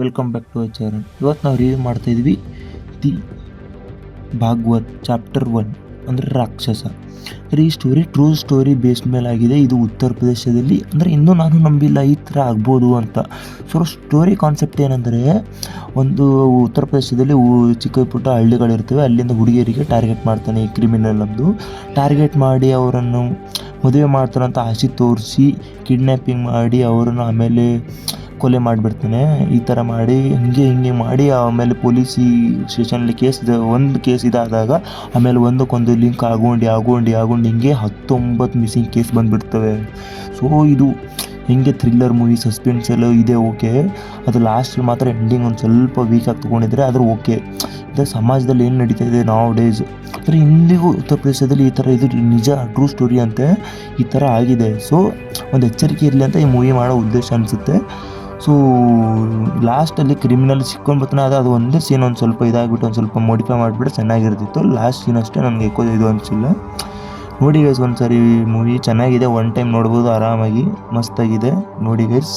Welcome back to channel ಇವತ್ತು ನಾವು review ಮಾಡ್ತಾ ಇದ್ವಿ ದಿ ಭಾಗವತ್ ಚಾಪ್ಟರ್ ಒನ್ ಅಂದರೆ ರಾಕ್ಷಸ. ಅಂದರೆ ಈ ಸ್ಟೋರಿ ಟ್ರೂ ಸ್ಟೋರಿ ಬೇಸ್ಡ್ ಮೇಲೆ ಆಗಿದೆ. ಇದು ಉತ್ತರ ಪ್ರದೇಶದಲ್ಲಿ, ಅಂದರೆ ಇನ್ನೂ ನಾನು ನಂಬಿಲ್ಲ, ಈ ಥರ ಆಗ್ಬೋದು ಅಂತ. ಸೊ ಸ್ಟೋರಿ ಕಾನ್ಸೆಪ್ಟ್ ಏನಂದರೆ, ಒಂದು ಉತ್ತರ ಪ್ರದೇಶದಲ್ಲಿ ಚಿಕ್ಕ ಪುಟ್ಟ ಹಳ್ಳಿಗಳಿರ್ತವೆ. ಅಲ್ಲಿಂದ ಹುಡುಗಿಯರಿಗೆ ಟಾರ್ಗೆಟ್ ಮಾಡ್ತಾನೆ ಈ ಕ್ರಿಮಿನಲ್ ನಮ್ಮದು ಟಾರ್ಗೆಟ್ ಮಾಡಿ ಅವರನ್ನು ಮದುವೆ ಮಾಡ್ತಾರಂತ ಆಸೆ ತೋರಿಸಿ ಕಿಡ್ನ್ಯಾಪಿಂಗ್ ಮಾಡಿ ಅವರನ್ನು ಆಮೇಲೆ ಕೊಲೆ ಮಾಡಿಬಿಡ್ತಾನೆ. ಈ ಥರ ಮಾಡಿ, ಹಿಂಗೆ ಹಿಂಗೆ ಮಾಡಿ, ಆಮೇಲೆ ಪೊಲೀಸ್ ಸ್ಟೇಷನಲ್ಲಿ ಕೇಸ್ ಒಂದು ಕೇಸ್ ಇದಾದಾಗ ಆಮೇಲೆ ಒಂದಕ್ಕೊಂದು ಲಿಂಕ್ ಆಗೋಂಡು ಆಗೋಂಡು ಆಗೋಂಡು, ಹಿಂಗೆ ಹತ್ತೊಂಬತ್ತು ಮಿಸ್ಸಿಂಗ್ ಕೇಸ್ ಬಂದುಬಿಡ್ತವೆ. ಸೊ ಇದು ಹಿಂಗೆ ಥ್ರಿಲ್ಲರ್ ಮೂವಿ, ಸಸ್ಪೆನ್ಸ್ ಎಲ್ಲ ಇದೆ, ಓಕೆ. ಅದು ಲಾಸ್ಟ್ ಮಾತ್ರ ಎಂಡಿಂಗ್ ಒಂದು ಸ್ವಲ್ಪ ವೀಕಾಗಿ ತೊಗೊಂಡಿದ್ರೆ ಆದರೂ ಓಕೆ. ಇದು ಸಮಾಜದಲ್ಲಿ ಏನು ನಡೀತಾ ಇದೆ ನಾವ್ ಡೇಸ್ ಅಂದರೆ ಇಂದಿಗೂ ಉತ್ತರ ಪ್ರದೇಶದಲ್ಲಿ ಈ ಥರ ಇದು ನಿಜ ಟ್ರೂ ಸ್ಟೋರಿ ಅಂತೆ ಈ ಥರ ಆಗಿದೆ. ಸೊ ಒಂದು ಎಚ್ಚರಿಕೆ ಇರಲಿ ಅಂತ ಈ ಮೂವಿ ಮಾಡೋ ಉದ್ದೇಶ ಅನಿಸುತ್ತೆ. ಸೊ ಲಾಸ್ಟಲ್ಲಿ ಕ್ರಿಮಿನಲ್ ಸಿಕ್ಕೊಂಡು ಬರ್ತಾನೆ. ಅದು ಅದು ಒಂದೇ ಸೀನ್ ಒಂದು ಸ್ವಲ್ಪ ಇದಾಗಿಬಿಟ್ಟು ಒಂದು ಸ್ವಲ್ಪ ಮೋಡಿಫೈ ಮಾಡಿಬಿಟ್ಟು ಚೆನ್ನಾಗಿರ್ತಿತ್ತು. ಲಾಸ್ಟ್ ಸೀನ್ ಅಷ್ಟೇ ನನಗೆ ಎಕ್ಕೋ ಇದು ಅನಿಸಿಲ್ಲ. ನೋಡಿ ಗೈಸ್ ಒಂದು ಸಾರಿ ಮೂವಿ ಚೆನ್ನಾಗಿದೆ. ಒನ್ ಟೈಮ್ ನೋಡ್ಬೋದು, ಆರಾಮಾಗಿ, ಮಸ್ತಾಗಿದೆ. ನೋಡಿ ಗೈಸ್